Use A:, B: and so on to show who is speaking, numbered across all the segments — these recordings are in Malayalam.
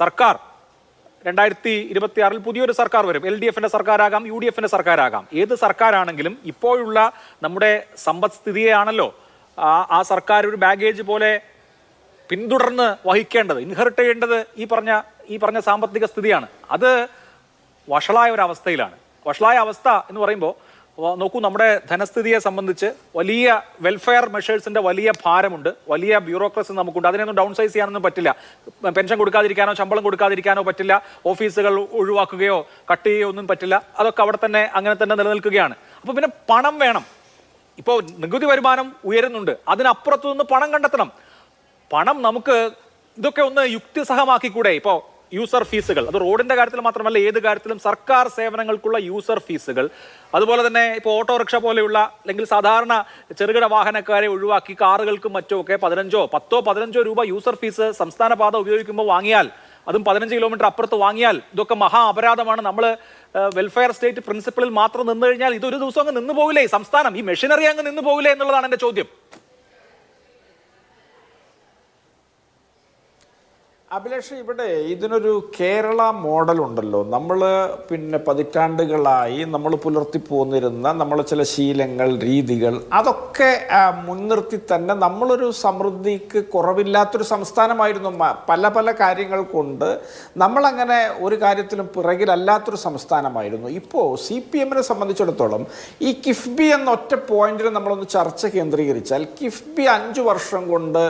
A: സർക്കാർ. രണ്ടായിരത്തി ഇരുപത്തി ആറിൽ പുതിയൊരു സർക്കാർ വരും. എൽ ഡി എഫിന്റെ സർക്കാരാകാം യു ഡി എഫിന്റെ സർക്കാരാകാം. ഏത് സർക്കാരാണെങ്കിലും ഇപ്പോഴുള്ള നമ്മുടെ സമ്പദ്സ്ഥിതിയെയാണല്ലോ ആ സർക്കാർ ഒരു ബാഗേജ് പോലെ പിന്തുടർന്ന് വഹിക്കേണ്ടത് ഇൻഹെറിറ്റ് ചെയ്യേണ്ടത് ഈ പറഞ്ഞ ഈ പറഞ്ഞ സാമ്പത്തിക സ്ഥിതിയാണ്. അത് വഷളായ ഒരു അവസ്ഥയിലാണ്. വഷളായ അവസ്ഥ എന്ന് പറയുമ്പോൾ നോക്കൂ നമ്മുടെ ധനസ്ഥിതിയെ സംബന്ധിച്ച് വലിയ വെൽഫെയർ മെഷേഴ്സിന്റെ വലിയ ഭാരമുണ്ട്. വലിയ ബ്യൂറോക്രസി നമുക്കുണ്ട്. അതിനൊന്നും ഡൗൺ സൈസ് ചെയ്യാനൊന്നും പറ്റില്ല. പെൻഷൻ കൊടുക്കാതിരിക്കാനോ ശമ്പളം കൊടുക്കാതിരിക്കാനോ പറ്റില്ല. ഓഫീസുകൾ ഒഴിവാക്കുകയോ കട്ട് ചെയ്യുകയോ ഒന്നും പറ്റില്ല. അതൊക്കെ അവിടെ തന്നെ അങ്ങനെ തന്നെ നിലനിൽക്കുകയാണ്. അപ്പോൾ പിന്നെ പണം വേണം. ഇപ്പോൾ നികുതി വരുമാനം ഉയരുന്നുണ്ട്. അതിനപ്പുറത്തു നിന്ന് പണം കണ്ടെത്തണം. പണം നമുക്ക് ഇതൊക്കെ ഒന്ന് യുക്തിസഹമാക്കിക്കൂടെ? ഇപ്പോൾ യൂസർ ഫീസുകൾ. അത് റോഡിന്റെ കാര്യത്തിൽ മാത്രമല്ല ഏത് കാര്യത്തിലും സർക്കാർ സേവനങ്ങൾക്കുള്ള യൂസർ ഫീസുകൾ. അതുപോലെ തന്നെ ഇപ്പോൾ ഓട്ടോറിക്ഷ പോലെയുള്ള അല്ലെങ്കിൽ സാധാരണ ചെറുകിട വാഹനക്കാരെ ഒഴിവാക്കി കാറുകൾക്കും മറ്റോ ഒക്കെ പതിനഞ്ചോ പത്തോ പതിനഞ്ചോ രൂപ യൂസർ ഫീസ് സംസ്ഥാന പാത ഉപയോഗിക്കുമ്പോൾ വാങ്ങിയാൽ അതും പതിനഞ്ച് കിലോമീറ്റർ അപ്പുറത്ത് വാങ്ങിയാൽ ഇതൊക്കെ മഹാ അപരാധമാണ്. നമ്മൾ വെൽഫെയർ സ്റ്റേറ്റ് പ്രിൻസിപ്പിളിൽ മാത്രം നിന്നു കഴിഞ്ഞാൽ ഇതൊരു ദിവസം അങ്ങ് നിന്ന് പോകില്ലേ? സംസ്ഥാനം ഈ മെഷീനറി അങ്ങ് നിന്ന് പോകില്ലേ എന്നുള്ളതാണ് എന്റെ ചോദ്യം.
B: അഭിലാഷ് ഇവിടെ ഇതിനൊരു കേരള മോഡൽ ഉണ്ടല്ലോ. നമ്മൾ പിന്നെ പതിറ്റാണ്ടുകളായി നമ്മൾ പുലർത്തി പോന്നിരുന്ന നമ്മൾ ചില ശീലങ്ങൾ രീതികൾ അതൊക്കെ മുൻനിർത്തി തന്നെ നമ്മളൊരു സമൃദ്ധിക്ക് കുറവില്ലാത്തൊരു സംസ്ഥാനമായിരുന്നു പല പല കാര്യങ്ങൾ കൊണ്ട് നമ്മളങ്ങനെ ഒരു കാര്യത്തിലും പിറകിലല്ലാത്തൊരു സംസ്ഥാനമായിരുന്നു. ഇപ്പോൾ സി പി എമ്മിനെ സംബന്ധിച്ചിടത്തോളം ഈ കിഫ്ബി എന്ന ഒറ്റ പോയിന്റിൽ നമ്മളൊന്ന് ചർച്ച കേന്ദ്രീകരിച്ചാൽ കിഫ്ബി അഞ്ചു വർഷം കൊണ്ട്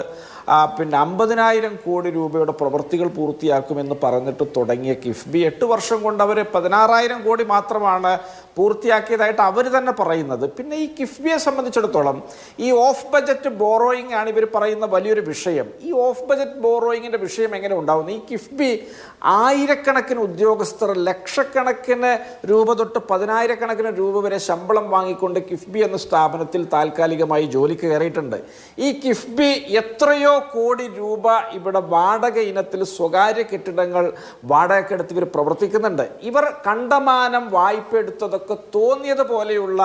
B: പിന്നെ അമ്പതിനായിരം കോടി രൂപയുടെ പ്രവൃത്തികൾ പൂർത്തിയാക്കുമെന്ന് പറഞ്ഞിട്ട് തുടങ്ങിയ കിഫ്ബി എട്ട് വർഷം കൊണ്ട് അവർ പതിനാറായിരം കോടി മാത്രമാണ് പൂർത്തിയാക്കിയതായിട്ട് അവർ തന്നെ പറയുന്നത്. പിന്നെ ഈ കിഫ്ബിയെ സംബന്ധിച്ചിടത്തോളം ഈ ഓഫ് ബജറ്റ് ബോറോയിങ് ആണ് ഇവർ പറയുന്ന വലിയൊരു വിഷയം. ഈ ഓഫ് ബജറ്റ് ബോറോയിങ്ങിന്റെ വിഷയം എങ്ങനെ ഉണ്ടാവുന്നു? ഈ കിഫ്ബി ആയിരക്കണക്കിന് ഉദ്യോഗസ്ഥർ ലക്ഷക്കണക്കിന് രൂപ തൊട്ട് പതിനായിരക്കണക്കിന് രൂപ വരെ ശമ്പളം വാങ്ങിക്കൊണ്ട് കിഫ്ബി എന്ന സ്ഥാപനത്തിൽ താൽക്കാലികമായി ജോലിക്ക് കയറിയിട്ടുണ്ട്. ഈ കിഫ്ബി എത്രയോ കോടി രൂപ ഇവിടെ വാടക ഇനത്തിൽ സ്വകാര്യ കെട്ടിടങ്ങൾ വാടകക്കെടുത്ത് ഇവർ പ്രവർത്തിക്കുന്നുണ്ട്. ഇവർ കണ്ടമാനം വായ്പ എടുത്തതൊക്കെ തോന്നിയതുപോലെയുള്ള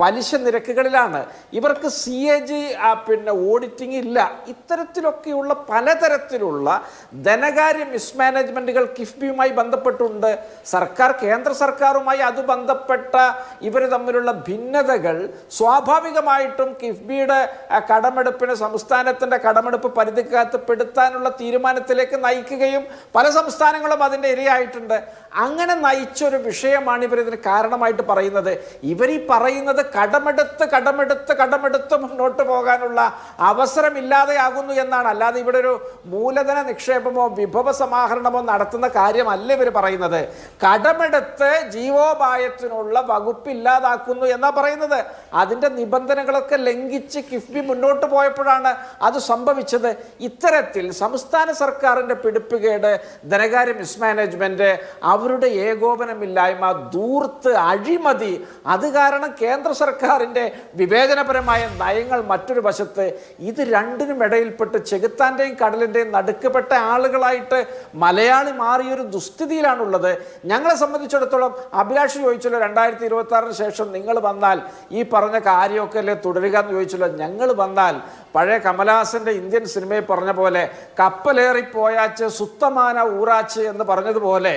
B: പലിശ നിരക്കുകളിലാണ്. ഇവർക്ക് സി എ ജി പിന്നെ ഓഡിറ്റിംഗ് ഇല്ല. ഇത്തരത്തിലൊക്കെയുള്ള പലതരത്തിലുള്ള ധനകാര്യ മിസ്മാനേജ്മെന്റുകൾ കിഫ്ബിയുമായി ബന്ധപ്പെട്ടുണ്ട്. സർക്കാർ കേന്ദ്ര സർക്കാരുമായി അത് ബന്ധപ്പെട്ട ഇവർ തമ്മിലുള്ള ഭിന്നതകൾ സ്വാഭാവികമായിട്ടും കിഫ്ബിയുടെ കടമെടുപ്പിന് സംസ്ഥാനത്തിന്റെ കടമെടുപ്പ് പരിധിക്കകത്ത് പെടുത്താനുള്ള തീരുമാനത്തിലേക്ക് നയിക്കുകയും പല സംസ്ഥാനങ്ങളും അതിന്റെ ഇരയായിട്ടുണ്ട്. അങ്ങനെ നയിച്ചൊരു വിഷയമാണ് ഇവർ ഇതിന് കാരണമായിട്ട് പറയുന്നത്. ഇവർ ഈ പറയുന്നത് കടമെടുത്ത് കടമെടുത്ത് കടമെടുത്ത് മുന്നോട്ട് പോകാനുള്ള അവസരമില്ലാതെയാകുന്നു എന്നാണ്. അല്ലാതെ ഇവിടെ ഒരു മൂലധന നിക്ഷേപമോ വിഭവ സമാഹരണമോ നടത്തുന്ന കാര്യമല്ല ഇവർ പറയുന്നത്. കടമെടുത്ത് ജീവോപായത്തിനുള്ള വകുപ്പ് ഇല്ലാതാക്കുന്നു എന്നാ പറയുന്നത്. അതിന്റെ നിബന്ധനകളൊക്കെ ലംഘിച്ച് കിഫ്ബി മുന്നോട്ട് പോയപ്പോഴാണ് അത് സംഭവിച്ചത്. ഇത്തരത്തിൽ സംസ്ഥാന സർക്കാരിന്റെ പിടിപ്പുകേട് ധനകാര്യ മിസ്മാനേജ്മെന്റ് അവരുടെ ഏകോപനമില്ലായ്മ ദൂർത്ത് അഴിമതി അത് കാരണം കേന്ദ്ര സർക്കാരിന്റെ വിവേചനപരമായ നയങ്ങൾ മറ്റൊരു വശത്ത് ഇത് രണ്ടിനും ഇടയിൽപ്പെട്ട് ചെകുത്താന്റെയും കടലിന്റെയും നടുക്കപ്പെട്ട ആളുകളായിട്ട് മലയാളി മാറിയൊരു ദുസ്ഥിതിയിലാണുള്ളത്. ഞങ്ങളെ സംബന്ധിച്ചിടത്തോളം അഭിലാഷ് ചോദിച്ചല്ലോ രണ്ടായിരത്തി ഇരുപത്തി ശേഷം നിങ്ങൾ വന്നാൽ ഈ പറഞ്ഞ കാര്യമൊക്കെ അല്ലേ തുടരുക എന്ന് ചോദിച്ചല്ലോ. ഞങ്ങൾ വന്നാൽ പഴയ കമലഹാസന്റെ ഇന്ത്യൻ സിനിമയിൽ പറഞ്ഞ പോലെ കപ്പലേറിപ്പോയാച്ച് സുത്തമാന ഊറാച്ച് എന്ന് പറഞ്ഞതുപോലെ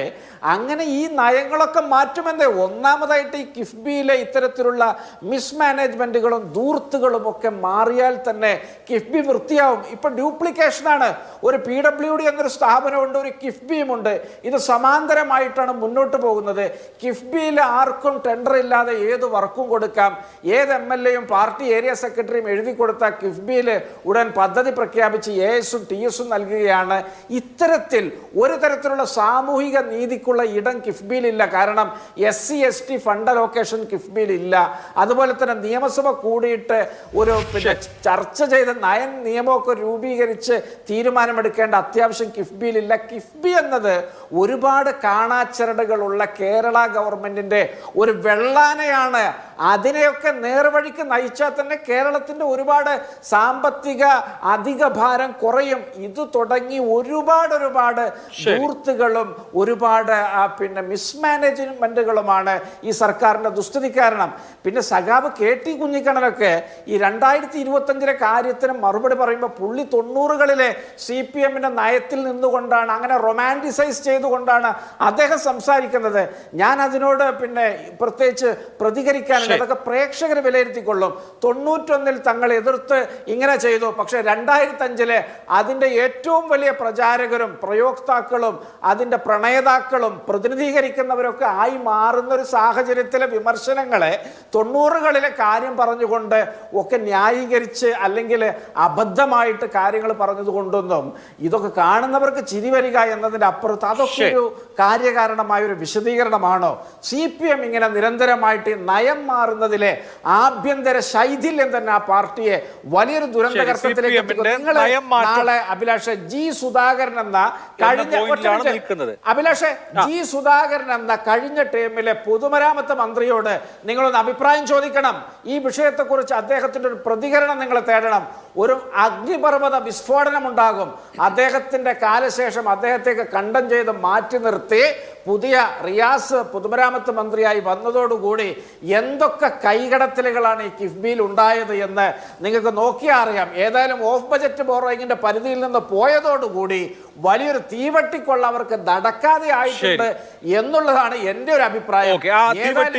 B: അങ്ങനെ ഈ നയങ്ങളൊക്കെ മാറ്റുമെന്നേ ഒന്നാമതായിട്ട് ഈ കിഫ്ബിയിലെ ഇത്തരത്തിലുള്ള മിസ്മാനേജ്മെന്റുകളും ദൂർത്തുകളും ഒക്കെ മാറിയാൽ തന്നെ കിഫ്ബി വൃത്തിയാവും. ഇപ്പൊ ഡ്യൂപ്ലിക്കേഷനാണ് ഒരു പി ഡബ്ല്യു ഡി എന്നൊരു സ്ഥാപനമുണ്ട് ഒരു കിഫ്ബിയുമുണ്ട്. ഇത് സമാന്തരമായിട്ടാണ് മുന്നോട്ട് പോകുന്നത്. കിഫ്ബിയിൽ ആർക്കും ടെൻഡർ ഇല്ലാതെ ഏത് വർക്കും കൊടുക്കാം? ഏത് എം എൽ എയും പാർട്ടി ഏരിയ സെക്രട്ടറിയും എഴുതി കൊടുത്ത കിഫ്ബിയിൽ ഉടൻ പദ്ധതി പ്രഖ്യാപിച്ച് എ എസും ടി എസും നൽകുകയാണ്. ഇത്തരത്തിൽ ഒരു തരത്തിലുള്ള സാമൂഹിക നീതിക്കുള്ള ഇടം കിഫ്ബിയിലില്ല. കാരണം S C S T fund allocation കിഫ്ബിയിലില്ല. അതുപോലെ തന്നെ നിയമസഭ കൂടിയിട്ട് ഒരു പിന്നെ ചർച്ച ചെയ്ത നയൻ നിയമമൊക്കെ രൂപീകരിച്ച് തീരുമാനമെടുക്കേണ്ട അത്യാവശ്യം കിഫ്ബിയിലില്ല. കിഫ്ബി എന്നത് ഒരുപാട് കാണാച്ചരടുകളുള്ള കേരള ഗവൺമെന്റിന്റെ ഒരു വെള്ളാനയാണ്. അതിനെയൊക്കെ നേർവഴിക്ക് നയിച്ചാൽ തന്നെ കേരളത്തിന്റെ ഒരുപാട് സാമ്പത്തിക അധിക ഭാരം കുറയും. ഇത് തുടങ്ങി ഒരുപാട് ഒരുപാട് ദൂർത്തുകളും ഒരുപാട് പിന്നെ മിസ്മാനേജ്മെന്റുകളുമാണ് ഈ സർക്കാരിന്റെ ദുസ്ഥിതി കാരണം. പിന്നെ സഖാവ് കെ ടി കുഞ്ഞിക്കണനൊക്കെ ഈ രണ്ടായിരത്തി ഇരുപത്തഞ്ചിലെ കാര്യത്തിന് മറുപടി പറയുമ്പോൾ പുള്ളി തൊണ്ണൂറുകളിലെ സി പി എമ്മിന്റെ നയത്തിൽ നിന്നുകൊണ്ടാണ് അങ്ങനെ റൊമാന്റിസൈസ് ചെയ്തുകൊണ്ടാണ് അദ്ദേഹം സംസാരിക്കുന്നത്. ഞാൻ അതിനോട് പിന്നെ പ്രത്യേകിച്ച് പ്രതികരിക്കാനില്ല അതൊക്കെ പ്രേക്ഷകർ വിലയിരുത്തിക്കൊള്ളും. തൊണ്ണൂറ്റൊന്നിൽ തങ്ങൾ എതിർത്ത് ഇങ്ങനെ ചെയ്തു. പക്ഷേ രണ്ടായിരത്തി അഞ്ചിലെ അതിന്റെ ഏറ്റവും വലിയ പ്രചാരകരും പ്രയോക്താക്കളും അതിന്റെ പ്രണേതാക്കളും പ്രതിനിധീകരിക്കുന്നവരൊക്കെ ആയി മാറുന്ന ഒരു സാഹചര്യത്തിലെ വിമർശനങ്ങളെ തൊണ്ണൂറുകളിലെ കാര്യം പറഞ്ഞുകൊണ്ട് ഒക്കെ ന്യായീകരിച്ച് അല്ലെങ്കിൽ അബദ്ധമായിട്ട് കാര്യങ്ങൾ പറഞ്ഞത് കൊണ്ടൊന്നും ഇതൊക്കെ കാണുന്നവർക്ക് ചിരി വരിക എന്നതിന്റെ അപ്പുറത്ത് അതൊക്കെ ഒരു കാര്യകാരണമായ ഒരു വിശദീകരണമാണോ? സി പി എം ഇങ്ങനെ നിരന്തരമായിട്ട് നയം മാറുന്നതിലെ ആഭ്യന്തര ശൈഥില്യം തന്നെ ആ പാർട്ടിയെ വലിയൊരു ദുരന്തകർത്തത്തിലേക്ക്. നാളെ അഭിലാഷ് ജി സുധാകരൻ എന്ന കഴിഞ്ഞ. അഭിലാഷ് ജി സുധാകരൻ എന്ന കഴിഞ്ഞ ടേമിലെ പൊതുമരാമത്ത് മന്ത്രിയോട് നിങ്ങളൊന്ന് അഭിപ്രായം ചോദിക്കണം ഈ വിഷയത്തെക്കുറിച്ച് അദ്ദേഹത്തിന്റെ ഒരു പ്രതികരണം നിങ്ങൾ തേടണം. ഒരു അഗ്നിപർവത വിസ്ഫോടനം ഉണ്ടാകും അദ്ദേഹത്തിന്റെ കാലശേഷം അദ്ദേഹത്തേക്ക് കണ്ടം ചെയ്ത് മാറ്റി നിർത്തി പുതിയ റിയാസ് പൊതുമരാമത്ത് മന്ത്രിയായി വന്നതോടുകൂടി എന്തൊക്കെ കൈകടത്തലുകളാണ് ഈ കിഫ്ബിയിൽ ഉണ്ടായത് എന്ന് നിങ്ങൾക്ക് നോക്കിയാൽ അറിയാം. ഏതായാലും ഓഫ് ബജറ്റ് ബോറോയിങ്ങിന്റെ പരിധിയിൽ നിന്ന് പോയതോടുകൂടി വലിയൊരു തീവട്ടിക്കൊള്ള അവർക്ക് നടക്കാതെ ആയിട്ടുണ്ട് എന്നുള്ളതാണ് എന്റെ ഒരു അഭിപ്രായം. ഏതായാലും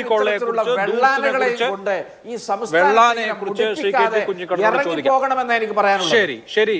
B: വെള്ളാനകളെയും കൊണ്ട് ഈ സംസ്ഥാനത്തെ
A: കുഞ്ഞിക്കണ്ണനോട് ചോദിക്കാം.
B: എനിക്ക് പറയാനുള്ളത്
A: ശരി ശരി